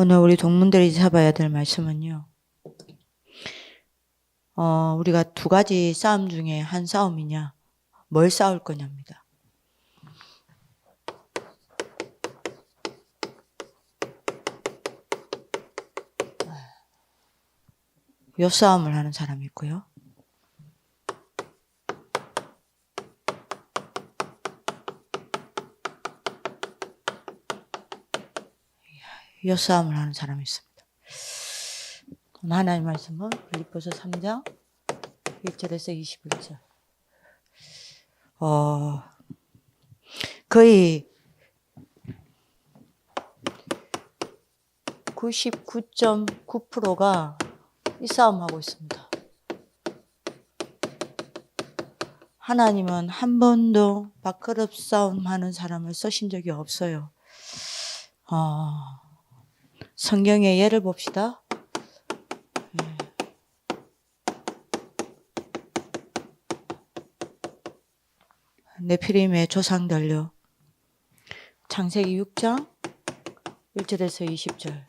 오늘 우리 동문들이 잡아야 될 말씀은요. 어, 우리가 두 가지 싸움 중에 한 싸움이냐, 뭘 싸울 거냐입니다. 요 싸움을 하는 사람이 있고요. 요 싸움을 하는 사람이 있습니다. 하나님 말씀은 빌립보서 3장 1절에서 21절. 어, 거의 99.9%가 이 싸움하고 있습니다. 하나님은 한 번도 밥그릇 싸움 하는 사람을 쓰신 적이 없어요. 어, 성경의 예를 봅시다. 예. 네피림의 조상들요. 창세기 6장 1절에서 20절.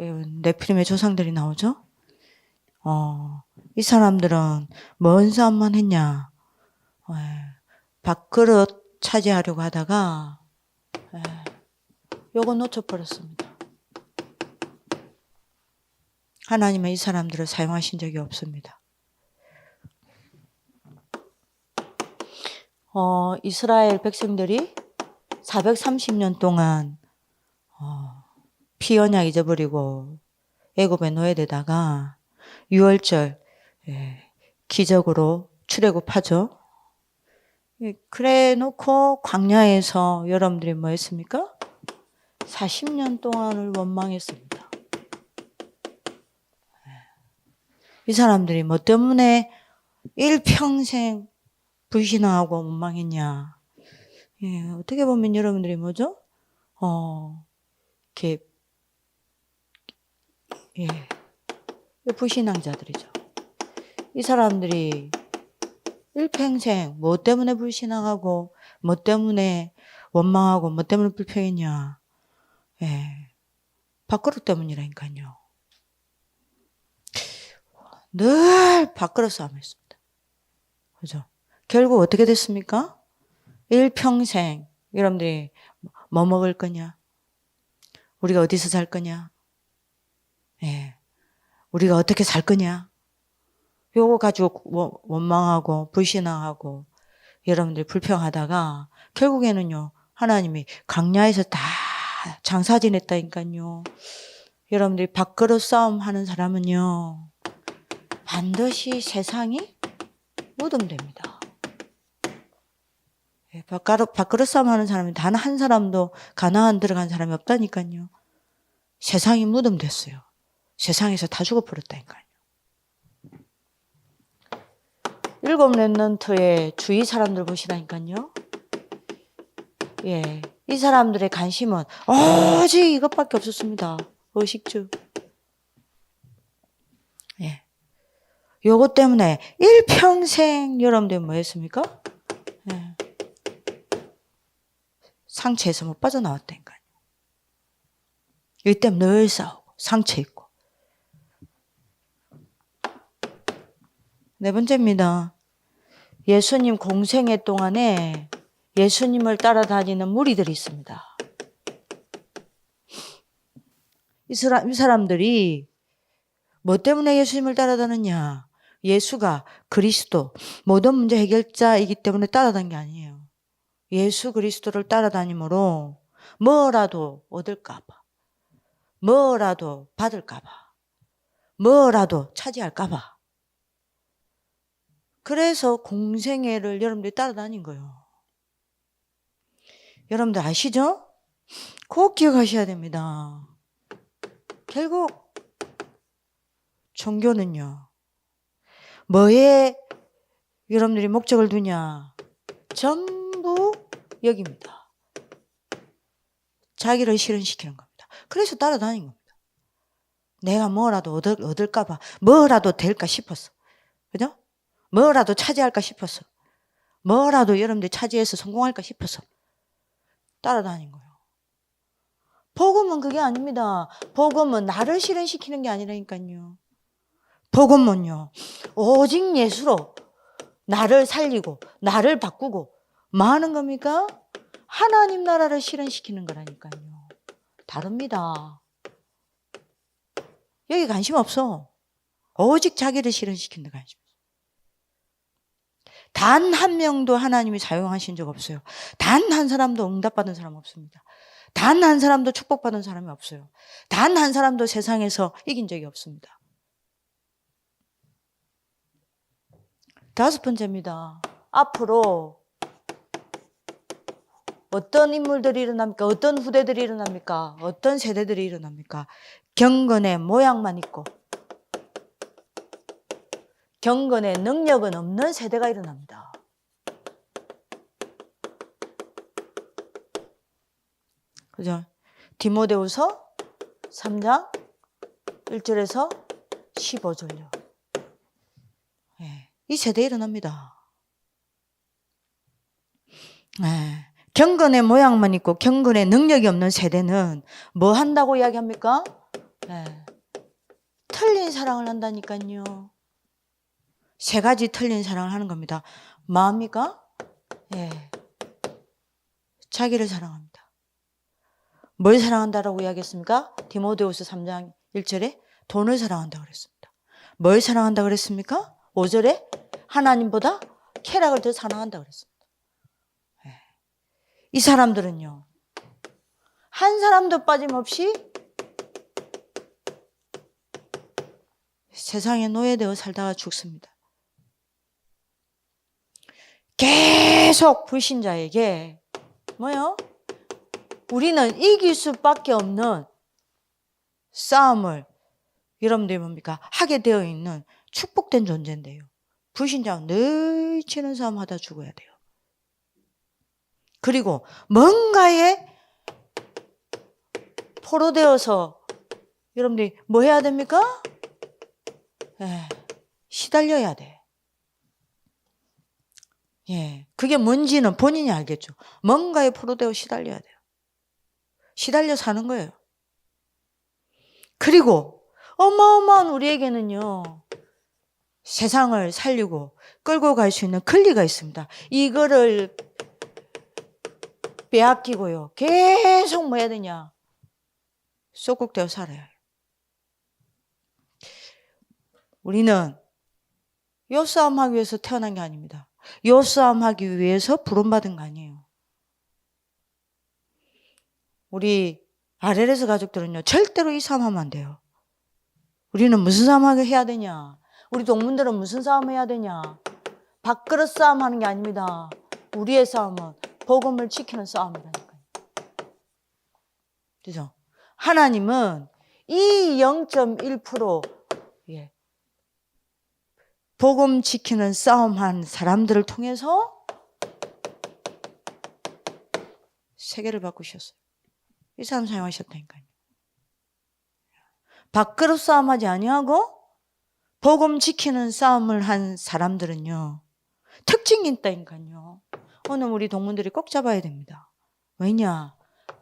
예, 네피림의 조상들이 나오죠. 어, 이 사람들은 뭔 싸움만 했냐? 예, 밥그릇 차지하려고 하다가 예, 요거 놓쳐버렸습니다. 하나님은 이 사람들을 사용하신 적이 없습니다. 어, 이스라엘 백성들이 430년 동안 어, 피 언약 잊어버리고 애굽에 노예되다가 6월절 예, 기적으로 출애굽하죠. 예, 그래 놓고 광야에서 여러분들이 뭐 했습니까? 40년 동안을 원망했습니다. 이 사람들이 뭐 때문에 일평생 불신앙하고 원망했냐. 예, 어떻게 보면 여러분들이 뭐죠? 어, 이렇게, 예, 불신앙자들이죠. 이 사람들이 일평생 뭐 때문에 불신앙하고, 뭐 때문에 원망하고, 뭐 때문에 불평했냐. 예, 밥그릇 때문이라니까요. 늘 밥그릇 싸움했습니다. 그죠? 결국 어떻게 됐습니까? 일평생 여러분들이 뭐 먹을 거냐? 우리가 어디서 살 거냐? 예. 우리가 어떻게 살 거냐? 요거 가지고 원- 원망하고 불신앙하고 여러분들이 불평하다가 결국에는요 하나님이 강야에서 다 장사 지냈다니까요. 여러분들이 밥그릇 싸움 하는 사람은요 반드시 세상이 무덤됩니다. 예, 밥그릇, 밥그릇 싸움 하는 사람이 단 한 사람도 가나안 들어간 사람이 없다니까요. 세상이 무덤됐어요. 세상에서 다 죽어버렸다니까요. 일곱 랩런트의 주위 사람들 보시라니까요. 예, 이 사람들의 관심은 오직 이것밖에 없었습니다. 의식주. 예. 요것 때문에 일평생 여러분들 뭐 했습니까? 예. 상처에서 못 빠져나왔다니까요. 이 때문에 늘 싸우고 상처 있고. 네 번째입니다. 예수님 공생애 동안에 예수님을 따라다니는 무리들이 있습니다. 이 사람, 이 사람들이 뭐 때문에 예수님을 따라다녔냐? 예수가 그리스도 모든 문제 해결자이기 때문에 따라다닌 게 아니에요. 예수 그리스도를 따라다님으로 뭐라도 얻을까봐, 뭐라도 받을까봐, 뭐라도 차지할까봐. 그래서 공생애를 여러분들이 따라다닌 거예요. 여러분들 아시죠? 꼭 기억하셔야 됩니다. 결국 종교는요. 뭐에 여러분들이 목적을 두냐? 전부 여기입니다. 자기를 실현시키는 겁니다. 그래서 따라다닌 겁니다. 내가 뭐라도 얻을, 얻을까봐, 뭐라도 될까 싶었어. 그죠? 뭐라도 차지할까 싶었어. 뭐라도 여러분들이 차지해서 성공할까 싶어서 따라다닌 거예요. 복음은 그게 아닙니다. 복음은 나를 실현시키는 게 아니라니까요. 복음은요, 오직 예수로 나를 살리고, 나를 바꾸고, 뭐 하는 겁니까? 하나님 나라를 실현시키는 거라니까요. 다릅니다. 여기 관심 없어. 오직 자기를 실현시키는 데 관심 없어. 단 한 명도 하나님이 사용하신 적 없어요. 단 한 사람도 응답받은 사람 없습니다. 단 한 사람도 축복받은 사람이 없어요. 단 한 사람도 세상에서 이긴 적이 없습니다. 다섯 번째입니다. 앞으로 어떤 인물들이 일어납니까? 어떤 후대들이 일어납니까? 어떤 세대들이 일어납니까? 경건의 모양만 있고 경건의 능력은 없는 세대가 일어납니다. 그죠? 디모데후서 3장 1절에서 15절요. 예, 이 세대 일어납니다. 예, 경건의 모양만 있고 경건의 능력이 없는 세대는 뭐 한다고 이야기합니까? 예, 틀린 사랑을 한다니까요. 세 가지 틀린 사랑을 하는 겁니다. 뭐합니까? 예, 자기를 사랑합니다. 뭘 사랑한다라고 이야기했습니까? 디모데후서 3장 1절에 돈을 사랑한다 그랬습니다. 뭘 사랑한다 그랬습니까? 5절에 하나님보다 쾌락을 더 사랑한다 그랬습니다. 예. 이 사람들은요. 한 사람도 빠짐없이 세상에 노예되어 살다가 죽습니다. 계속 불신자에게 뭐요? 우리는 이길 수밖에 없는 싸움을 여러분들이 뭡니까? 하게 되어 있는 축복된 존재인데요. 불신자는 늘 치는 싸움 하다 죽어야 돼요. 그리고 뭔가에 포로되어서 여러분들이 뭐 해야 됩니까? 예, 시달려야 돼. 예, 그게 뭔지는 본인이 알겠죠. 뭔가에 포로되어 시달려야 돼요. 시달려 사는 거예요. 그리고 어마어마한 우리에게는요, 세상을 살리고 끌고 갈 수 있는 권리가 있습니다. 이거를 빼앗기고요. 계속 뭐 해야 되냐? 쏙국되어 살아야 해요. 우리는 요 싸움 하기 위해서 태어난 게 아닙니다. 요 싸움 하기 위해서 부름받은 거 아니에요. 우리 아레레스 가족들은요, 절대로 이 싸움 하면 안 돼요. 우리는 무슨 싸움을 해야 되냐? 우리 동문들은 무슨 싸움 해야 되냐? 밥그릇 싸움 하는 게 아닙니다. 우리의 싸움은 복음을 지키는 싸움이라니까요. 그죠? 하나님은 이 0.1% 예. 복음 지키는 싸움한 사람들을 통해서 세계를 바꾸셨어요. 이 사람 사용하셨다니까요. 밥그릇 싸움하지 아니하고 복음 지키는 싸움을 한 사람들은요. 특징이 있다니까요. 오늘 우리 동문들이 꼭 잡아야 됩니다. 왜냐?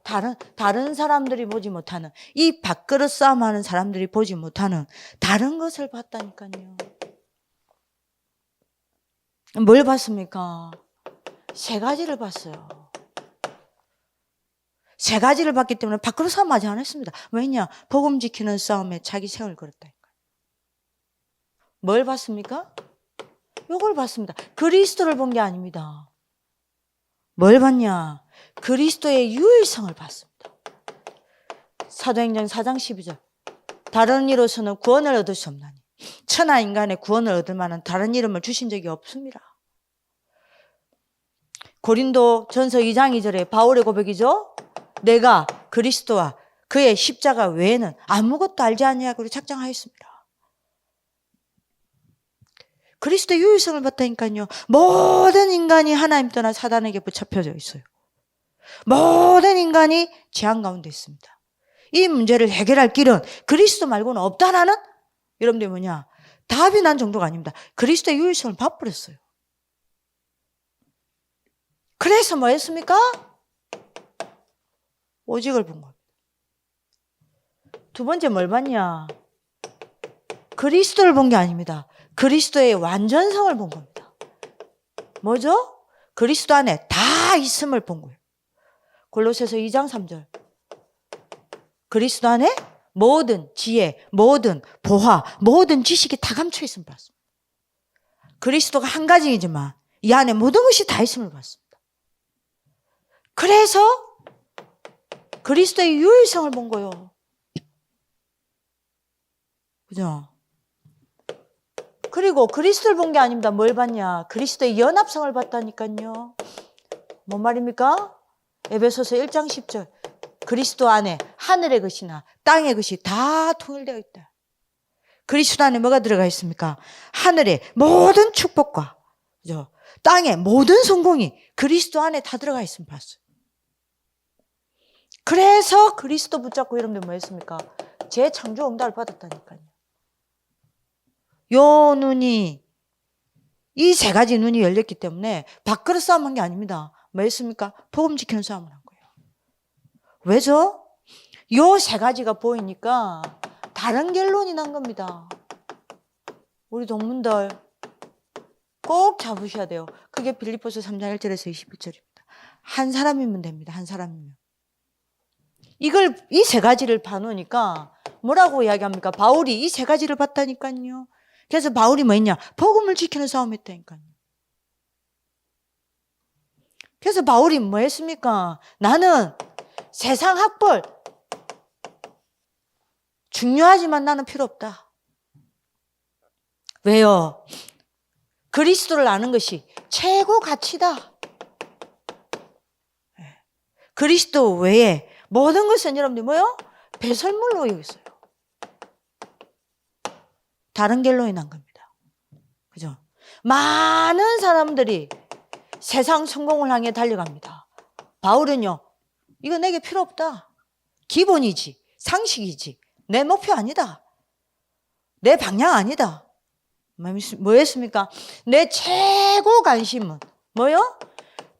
다른 다른 사람들이 보지 못하는 이 밥그릇 싸움 하는 사람들이 보지 못하는 다른 것을 봤다니까요. 뭘 봤습니까? 세 가지를 봤어요. 세 가지를 봤기 때문에 밖으로 싸움 하지 않았습니다. 왜냐? 복음 지키는 싸움에 자기 생을 걸었다니까. 뭘 봤습니까? 요걸 봤습니다. 그리스도를 본 게 아닙니다. 뭘 봤냐? 그리스도의 유일성을 봤습니다. 사도행전 4장 12절. 다른 이로서는 구원을 얻을 수 없나니. 천하 인간의 구원을 얻을 만한 다른 이름을 주신 적이 없습니다. 고린도 전서 2장 2절에 바울의 고백이죠. 내가 그리스도와 그의 십자가 외에는 아무것도 알지 아니하고 착장하였습니다. 그리스도의 유일성을 봤다니까요. 모든 인간이 하나님 떠나 사단에게 붙잡혀져 있어요. 모든 인간이 재앙 가운데 있습니다. 이 문제를 해결할 길은 그리스도 말고는 없다라는 여러분들 뭐냐 답이 난 정도가 아닙니다. 그리스도의 유일성을 봐버렸어요. 그래서 뭐 했습니까? 오직을 본 겁니다. 두 번째 뭘 봤냐? 그리스도를 본 게 아닙니다. 그리스도의 완전성을 본 겁니다. 뭐죠? 그리스도 안에 다 있음을 본 거예요. 골로새서 2장 3절. 그리스도 안에 모든 지혜, 모든 보화, 모든 지식이 다 감춰 있음을 봤습니다. 그리스도가 한 가지이지만 이 안에 모든 것이 다 있음을 봤습니다. 그래서 그리스도의 유일성을 본 거요. 그죠? 그리고 그리스도를 본 게 아닙니다. 뭘 봤냐? 그리스도의 연합성을 봤다니까요. 뭔 말입니까? 에베소서 1장 10절. 그리스도 안에 하늘의 것이나 땅의 것이 다 통일되어 있다. 그리스도 안에 뭐가 들어가 있습니까? 하늘의 모든 축복과 그죠? 땅의 모든 성공이 그리스도 안에 다 들어가 있으면 봤어요. 그래서 그리스도 붙잡고 여러분들 뭐 했습니까? 제 창조 응답을 받았다니까요. 요 눈이 이 세 가지 눈이 열렸기 때문에 밖으로 싸움한 게 아닙니다. 뭐 했습니까? 복음 지키는 싸움을 한 거예요. 왜죠? 요 세 가지가 보이니까 다른 결론이 난 겁니다. 우리 동문들 꼭 잡으셔야 돼요. 그게 빌리포스 3장 1절에서 21절입니다. 한 사람이면 됩니다. 한 사람이면. 이걸 이 세 가지를 봐놓으니까 뭐라고 이야기합니까? 바울이 이 세 가지를 봤다니까요. 그래서 바울이 뭐 했냐? 복음을 지키는 싸움 했다니까요. 그래서 바울이 뭐 했습니까? 나는 세상 학벌 중요하지만 나는 필요 없다. 왜요? 그리스도를 아는 것이 최고 가치다. 예. 그리스도 외에 모든 것은 여러분들 뭐요? 배설물로 여겼어요. 다른 결론이 난 겁니다. 그죠? 많은 사람들이 세상 성공을 향해 달려갑니다. 바울은요, 이거 내게 필요 없다. 기본이지, 상식이지, 내 목표 아니다. 내 방향 아니다. 뭐였습니까? 내 최고 관심은 뭐요?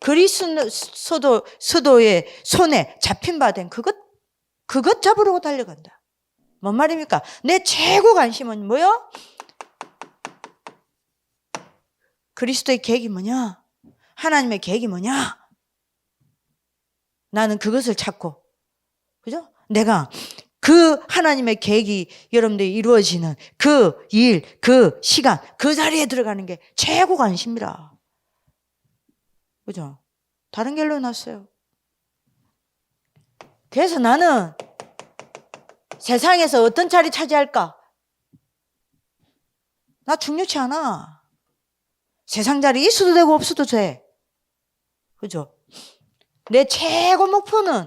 그리스도 서도의 손에 잡힌 바 된 그것 그것 잡으려고 달려간다. 뭔 말입니까? 내 최고 관심은 뭐요? 그리스도의 계획이 뭐냐? 하나님의 계획이 뭐냐? 나는 그것을 찾고, 그죠? 내가 그 하나님의 계획이 여러분들이 이루어지는 그 일, 그 시간, 그 자리에 들어가는 게 최고 관심이라. 그죠? 다른 결론 났어요. 그래서 나는 세상에서 어떤 자리 차지할까? 나 중요치 않아. 세상 자리 있어도 되고 없어도 돼. 그죠? 내 최고 목표는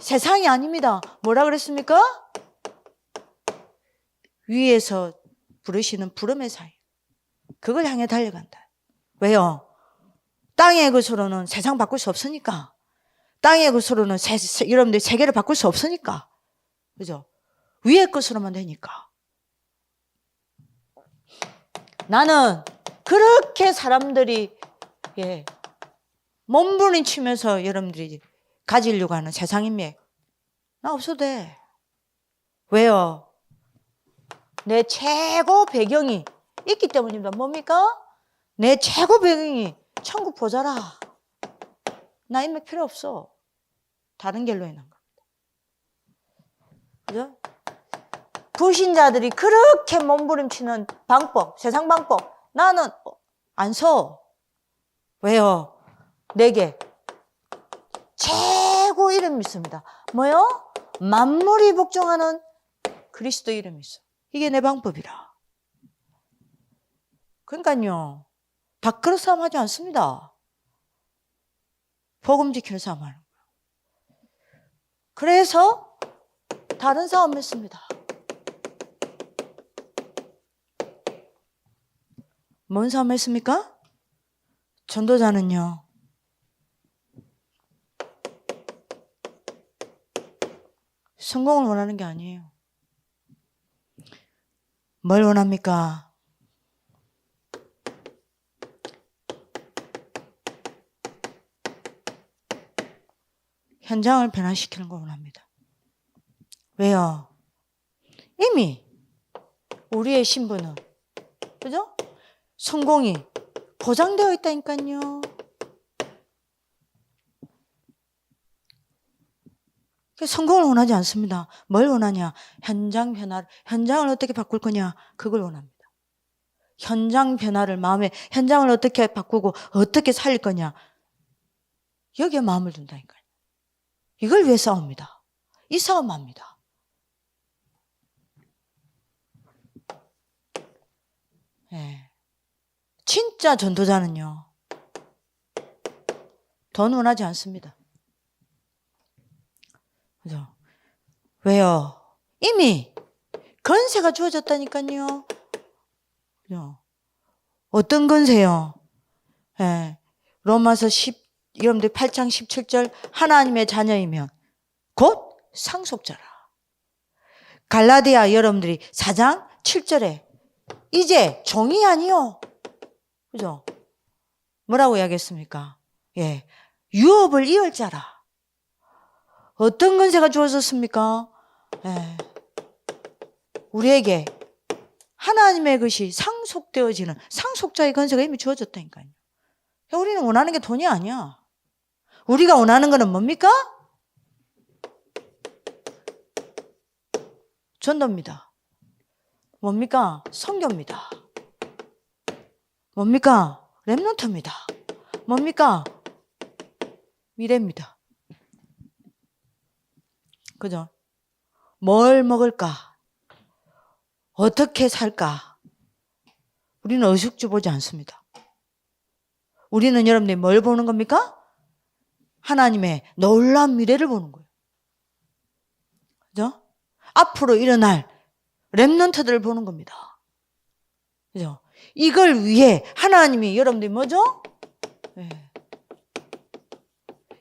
세상이 아닙니다. 뭐라 그랬습니까? 위에서 부르시는 부름의 사이. 그걸 향해 달려간다. 왜요? 땅의 것으로는 세상 바꿀 수 없으니까. 땅의 것으로는 세, 세, 여러분들 세계를 바꿀 수 없으니까. 그죠? 위의 것으로만 되니까. 나는 그렇게 사람들이 예, 몸부림치면서 여러분들이 가지려고 하는 세상 인맥 나 없어도 돼. 왜요? 내 최고 배경이 있기 때문입니다. 뭡니까? 내 최고 배경이 천국 보자라. 나 인맥 필요 없어. 다른 결론이 난 겁니다. 그죠? 불신자들이 그렇게 몸부림치는 방법, 세상 방법, 나는 안 서. 왜요? 내게 최고 이름이 있습니다. 뭐요? 만물이 복종하는 그리스도 이름이 있어. 이게 내 방법이라. 그러니까요. 밖으로 싸움하지 않습니다. 복음 지키는 싸움 하는 거예요. 그래서 다른 싸움 했습니다. 뭔 싸움 했습니까? 전도자는요. 성공을 원하는 게 아니에요. 뭘 원합니까? 현장을 변화시키는 걸 원합니다. 왜요? 이미 우리의 신분은 그죠? 성공이 보장되어 있다니까요. 그 성공을 원하지 않습니다. 뭘 원하냐? 현장 변화, 현장을 어떻게 바꿀 거냐? 그걸 원합니다. 현장 변화를 마음에, 현장을 어떻게 바꾸고 어떻게 살릴 거냐? 여기에 마음을 둔다니까요. 이걸 위해 싸웁니다. 이 싸움 합니다. 예. 진짜 전도자는요, 돈 원하지 않습니다. 그죠? 왜요? 이미 건세가 주어졌다니까요. 그죠? 어떤 건세요? 예. 로마서 10, 여러분들 8장 17절 하나님의 자녀이면 곧 상속자라. 갈라디아 여러분들이 4장 7절에 이제 종이 아니요. 그죠? 뭐라고 이야기했습니까? 예. 유업을 이을 자라. 어떤 건세가 주어졌습니까? 예. 우리에게 하나님의 것이 상속되어지는 상속자의 건세가 이미 주어졌다니까요. 우리는 원하는 게 돈이 아니야. 우리가 원하는 거는 뭡니까? 전도입니다. 뭡니까? 성교입니다. 뭡니까? 랩런트입니다. 뭡니까? 미래입니다. 그죠? 뭘 먹을까? 어떻게 살까? 우리는 의식주 보지 않습니다. 우리는 여러분들이 뭘 보는 겁니까? 하나님의 놀라운 미래를 보는 거예요. 그죠? 앞으로 일어날 랩런트들을 보는 겁니다. 그죠? 이걸 위해 하나님이 여러분들이 뭐죠? 예.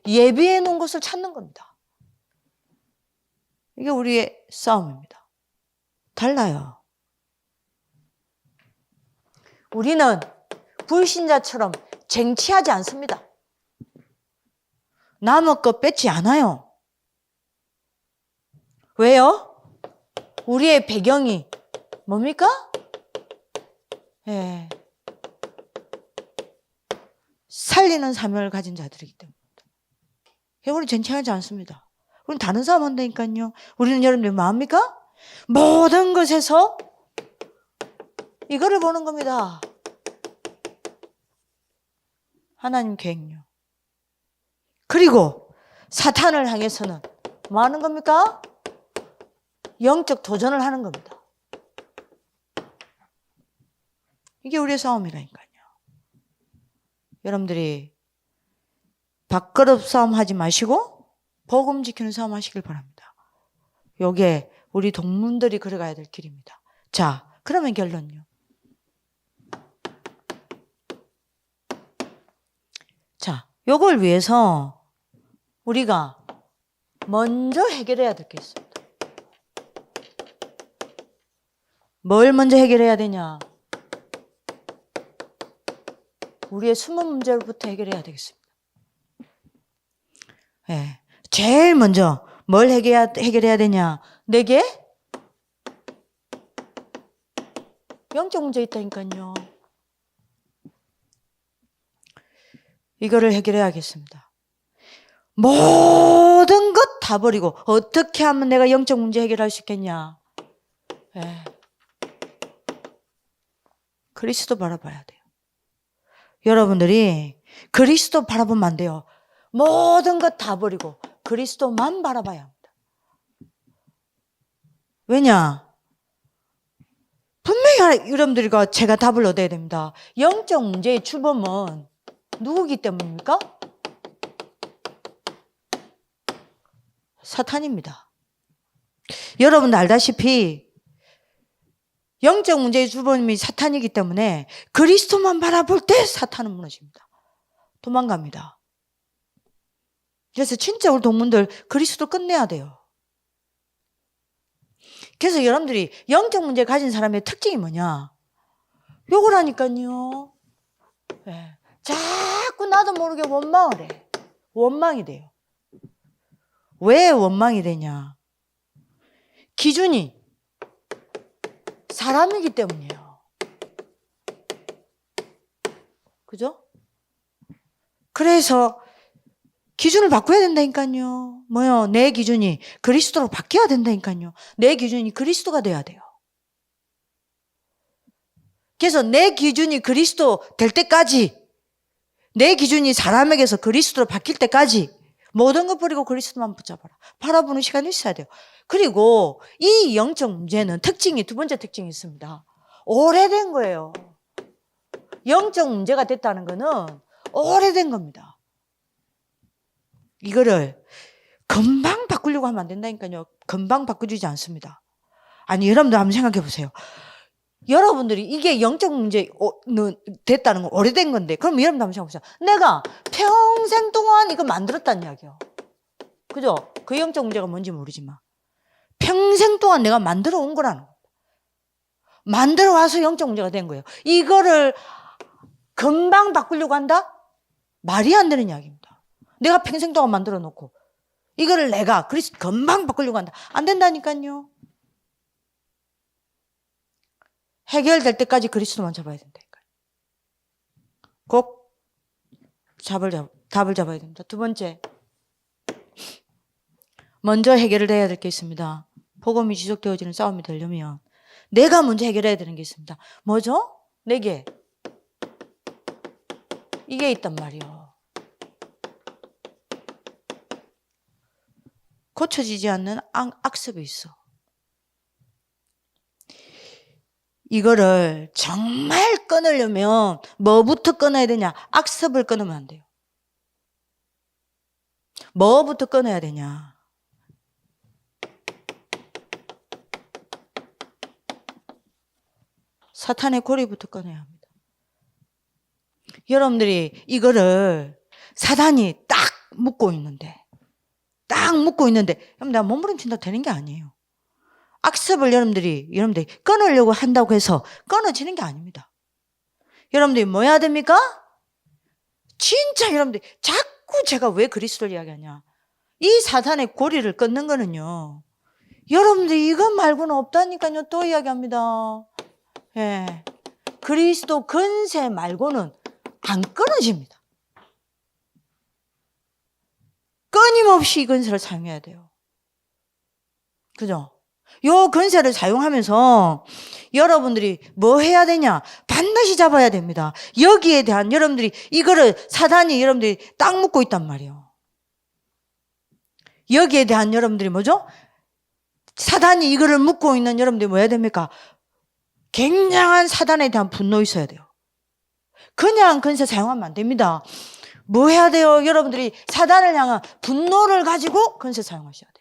예비해 놓은 것을 찾는 겁니다. 이게 우리의 싸움입니다. 달라요. 우리는 불신자처럼 쟁취하지 않습니다. 남의 것 뺏지 않아요. 왜요? 우리의 배경이 뭡니까? 예. 살리는 사명을 가진 자들이기 때문입니다. 우리 쟁취하지 않습니다. 우리는 다른 사람 한다니까요. 우리는 여러분들 뭐합니까? 모든 것에서 이거를 보는 겁니다. 하나님 계획요. 그리고 사탄을 향해서는 뭐 하는 겁니까? 영적 도전을 하는 겁니다. 이게 우리의 싸움이라니까요. 여러분들이 밥그릇 싸움 하지 마시고 복음 지키는 싸움 하시길 바랍니다. 요게 우리 동문들이 걸어가야 될 길입니다. 자, 그러면 결론요. 자, 요걸 위해서 우리가 먼저 해결해야 될 게 있습니다. 뭘 먼저 해결해야 되냐? 우리의 숨은 문제로부터 해결해야 되겠습니다. 예. 제일 먼저 뭘 해결해야, 해결해야 되냐? 내게 영적 문제 있다니까요. 이거를 해결해야겠습니다. 모든 것 다 버리고 어떻게 하면 내가 영적 문제 해결할 수 있겠냐? 예. 그리스도 바라봐야 돼요. 여러분들이 그리스도 바라보면 안 돼요. 모든 것 다 버리고 그리스도만 바라봐야 합니다. 왜냐? 분명히 여러분들과 제가 답을 얻어야 됩니다. 영적 문제의 출범은 누구기 때문입니까? 사탄입니다. 여러분도 알다시피 영적 문제의 주범이 사탄이기 때문에 그리스도만 바라볼 때 사탄은 무너집니다. 도망갑니다. 그래서 진짜 우리 동문들 그리스도 끝내야 돼요. 그래서 여러분들이 영적 문제 가진 사람의 특징이 뭐냐? 욕을 하니까요. 네. 자꾸 나도 모르게 원망을 해. 원망이 돼요. 왜 원망이 되냐? 기준이 사람이기 때문이에요. 그죠? 그래서 기준을 바꿔야 된다니까요. 뭐요? 내 기준이 그리스도로 바뀌어야 된다니까요. 내 기준이 그리스도가 돼야 돼요. 그래서 내 기준이 그리스도 될 때까지 내 기준이 사람에게서 그리스도로 바뀔 때까지 모든 것 버리고 그리스도만 붙잡아라. 바라보는 시간이 있어야 돼요. 그리고 이 영적 문제는 특징이 두 번째 특징이 있습니다. 오래된 거예요. 영적 문제가 됐다는 거는 오래된 겁니다. 이거를 금방 바꾸려고 하면 안 된다니까요. 금방 바꿔주지 않습니다. 아니, 여러분들 한번 생각해 보세요. 여러분들이 이게 영적 문제 됐다는 건 오래된 건데, 그럼 여러분들 한번 생각해 보세요. 내가 평생 동안 이거 만들었다는 이야기요. 그죠? 그 영적 문제가 뭔지 모르지만. 평생 동안 내가 만들어 온 거라는 겁니다. 만들어 와서 영적 문제가 된 거예요. 이거를 금방 바꾸려고 한다? 말이 안 되는 이야기입니다. 내가 평생 동안 만들어 놓고 이거를 내가 그리스 금방 바꾸려고 한다. 안 된다니까요. 해결될 때까지 그리스도만 잡아야 된다니까요. 꼭 잡을 잡, 답을 잡아야 됩니다. 두 번째. 먼저 해결을 해야 될 게 있습니다. 복음이 지속되어지는 싸움이 되려면 내가 먼저 해결해야 되는 게 있습니다. 뭐죠? 내게 이게 있단 말이요. 고쳐지지 않는 악, 악습이 있어. 이거를 정말 끊으려면 뭐부터 끊어야 되냐? 악습을 끊으면 안 돼요. 뭐부터 끊어야 되냐? 사탄의 고리부터 끊어야 합니다. 여러분들이 이거를 사단이 딱 묶고 있는데, 딱 묶고 있는데, 여러분 내가 몸부림친다 되는 게 아니에요. 악습을 여러분들이, 여러분들이 끊으려고 한다고 해서 끊어지는 게 아닙니다. 여러분들이 뭐 해야 됩니까? 진짜 여러분들이 자꾸 제가 왜 그리스도를 이야기하냐. 이 사단의 고리를 끊는 거는요. 여러분들이 이것 말고는 없다니까요. 또 이야기합니다. 예. 그리스도 근세 말고는 안 끊어집니다. 끊임없이 이 근세를 사용해야 돼요. 그죠? 요 근세를 사용하면서 여러분들이 뭐 해야 되냐? 반드시 잡아야 됩니다. 여기에 대한 여러분들이 이거를 사단이 여러분들이 딱 묶고 있단 말이에요. 여기에 대한 여러분들이 뭐죠? 사단이 이거를 묶고 있는 여러분들이 뭐 해야 됩니까? 굉장한 사단에 대한 분노 있어야 돼요. 그냥 근세 사용하면 안 됩니다. 뭐 해야 돼요? 여러분들이 사단을 향한 분노를 가지고 근세 사용하셔야 돼요.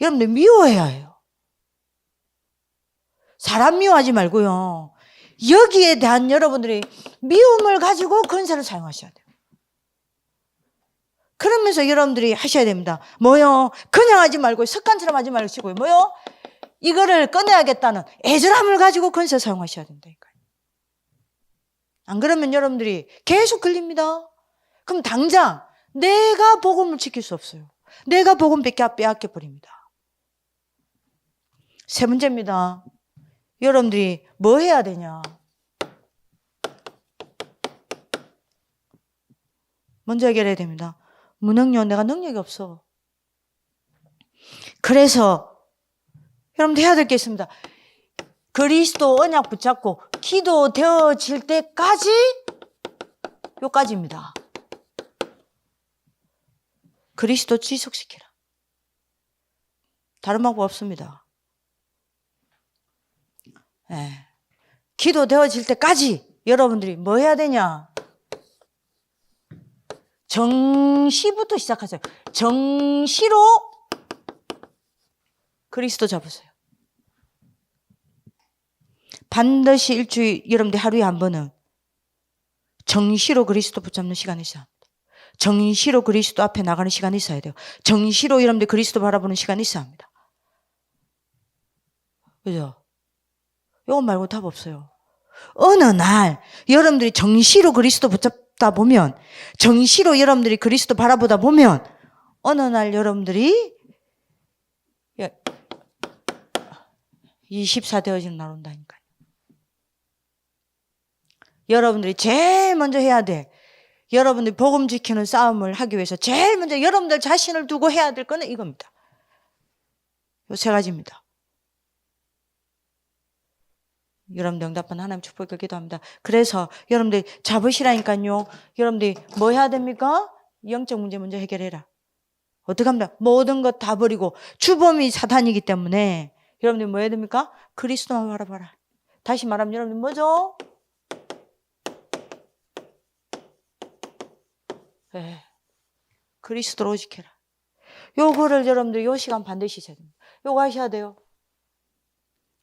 여러분들 미워해야 해요. 사람 미워하지 말고요. 여기에 대한 여러분들이 미움을 가지고 근세를 사용하셔야 돼요. 그러면서 여러분들이 하셔야 됩니다. 뭐요? 그냥 하지 말고 습관처럼 하지 말시고요. 뭐요? 이거를 꺼내야겠다는 애절함을 가지고 근세 사용하셔야 된다니까요. 안 그러면 여러분들이 계속 걸립니다. 그럼 당장 내가 복음을 지킬 수 없어요. 내가 복음 빼앗겨 버립니다. 세 번째입니다. 여러분들이 뭐 해야 되냐? 먼저 해결해야 됩니다. 무능력, 내가 능력이 없어. 그래서 여러분들 해야 될 게 있습니다. 그리스도 언약 붙잡고 기도 되어질 때까지 요까지입니다. 그리스도 지속시키라. 다른 방법 없습니다. 네. 기도 되어질 때까지 여러분들이 뭐 해야 되냐? 정시부터 시작하세요. 정시로 그리스도 잡으세요. 반드시 일주일, 여러분들 하루에 한 번은 정시로 그리스도 붙잡는 시간이 있어야. 정시로 그리스도 앞에 나가는 시간이 있어야 돼요. 정시로 여러분들 그리스도 바라보는 시간이 있어야 합니다. 그죠? 이거 말고 답 없어요. 어느 날 여러분들이 정시로 그리스도 붙잡다 보면 정시로 여러분들이 그리스도 바라보다 보면 어느 날 여러분들이 24 되어지는 날 온다니까요. 여러분들이 제일 먼저 해야 돼. 여러분들이 복음 지키는 싸움을 하기 위해서 제일 먼저 여러분들 자신을 두고 해야 될 거는 이겁니다. 요 세 가지입니다. 여러분들 응답한 하나님 축복을 기도합니다. 그래서 여러분들 잡으시라니까요. 여러분들이 뭐 해야 됩니까? 영적 문제 먼저 해결해라. 어떻게 합니까? 모든 것 다 버리고 주범이 사탄이기 때문에 여러분들 뭐 해야 됩니까? 그리스도만 바라봐라. 다시 말하면 여러분들 뭐죠? 예. 그리스도로 지켜라. 요거를 여러분들 요 시간 반드시 해야 됩니다. 요거 하셔야 돼요.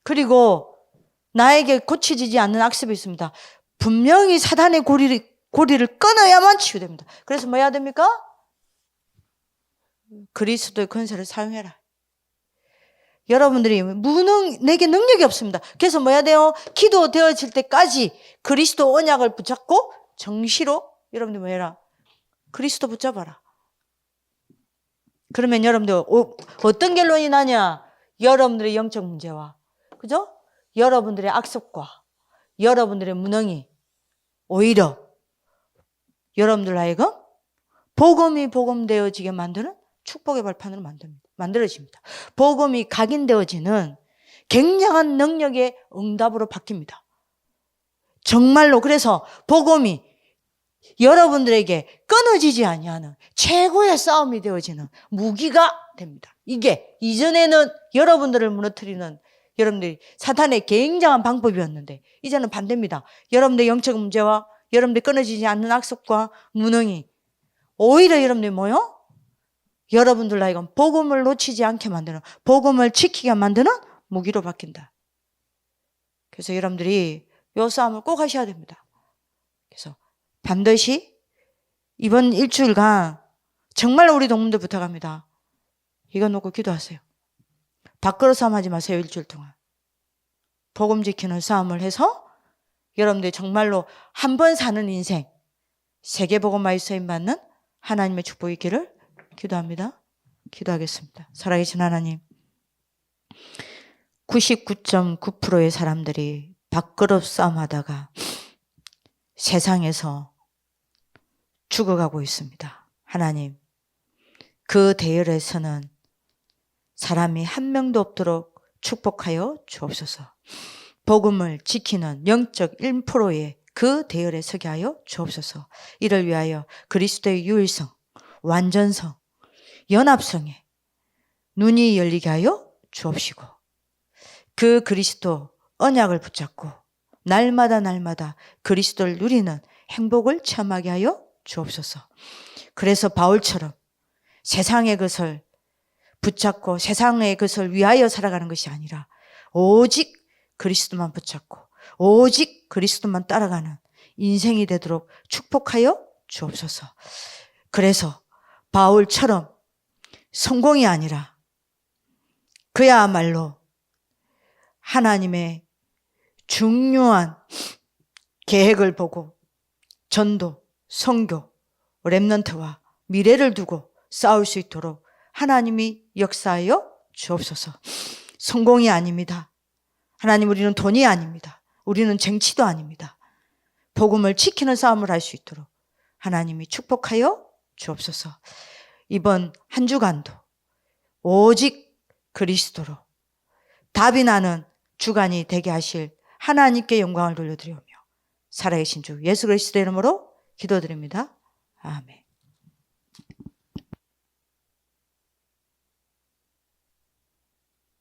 그리고 나에게 고쳐지지 않는 악습이 있습니다. 분명히 사단의 고리를, 고리를 끊어야만 치유됩니다. 그래서 뭐 해야 됩니까? 그리스도의 권세를 사용해라. 여러분들이 무능, 내게 능력이 없습니다. 그래서 뭐 해야 돼요? 기도 되어질 때까지 그리스도 언약을 붙잡고 정시로 여러분들 뭐 해라? 그리스도 붙잡아라. 그러면 여러분들 어, 어떤 결론이 나냐? 여러분들의 영적 문제와 그죠? 여러분들의 악습과 여러분들의 무능이 오히려 여러분들 하여금 복음이 복음되어지게 만드는 축복의 발판으로 만듭니다. 만들어집니다. 복음이 각인되어지는 굉장한 능력의 응답으로 바뀝니다. 정말로 그래서 복음이 여러분들에게 끊어지지 아니하는 최고의 싸움이 되어지는 무기가 됩니다. 이게 이전에는 여러분들을 무너뜨리는 여러분들이 사탄의 굉장한 방법이었는데 이제는 반대입니다. 여러분들의 영적 문제와 여러분들이 끊어지지 않는 악습과 무능이 오히려 여러분들이 뭐요? 여러분들 나이건 복음을 놓치지 않게 만드는 복음을 지키게 만드는 무기로 바뀐다. 그래서 여러분들이 요 싸움을 꼭 하셔야 됩니다. 그래서 반드시 이번 일주일간 정말 우리 동문들 부탁합니다. 이거 놓고 기도하세요. 밖으로 싸움하지 마세요, 일주일 동안. 복음 지키는 싸움을 해서 여러분들이 정말로 한 번 사는 인생, 세계복음 마이 쓰임 받는 하나님의 축복이 있기를 기도합니다. 기도하겠습니다. 살아계신 하나님. 99.9%의 사람들이 밥그릇 싸움하다가 세상에서 죽어가고 있습니다. 하나님, 그 대열에서는 사람이 한 명도 없도록 축복하여 주옵소서. 복음을 지키는 영적 1%의 그 대열에 서게 하여 주옵소서. 이를 위하여 그리스도의 유일성, 완전성, 연합성에 눈이 열리게 하여 주옵시고 그 그리스도 언약을 붙잡고 날마다 날마다 그리스도를 누리는 행복을 체험하게 하여 주옵소서. 그래서 바울처럼 세상의 것을 붙잡고 세상의 것을 위하여 살아가는 것이 아니라 오직 그리스도만 붙잡고 오직 그리스도만 따라가는 인생이 되도록 축복하여 주옵소서. 그래서 바울처럼 성공이 아니라 그야말로 하나님의 중요한 계획을 보고 전도, 성교, 랩넌트와 미래를 두고 싸울 수 있도록 하나님이 역사하여 주옵소서. 성공이 아닙니다. 하나님 우리는 돈이 아닙니다. 우리는 쟁취도 아닙니다. 복음을 지키는 싸움을 할 수 있도록 하나님이 축복하여 주옵소서. 이번 한 주간도 오직 그리스도로 답이 나는 주간이 되게 하실 하나님께 영광을 돌려드리오며 살아계신 주 예수 그리스도의 이름으로 기도드립니다. 아멘.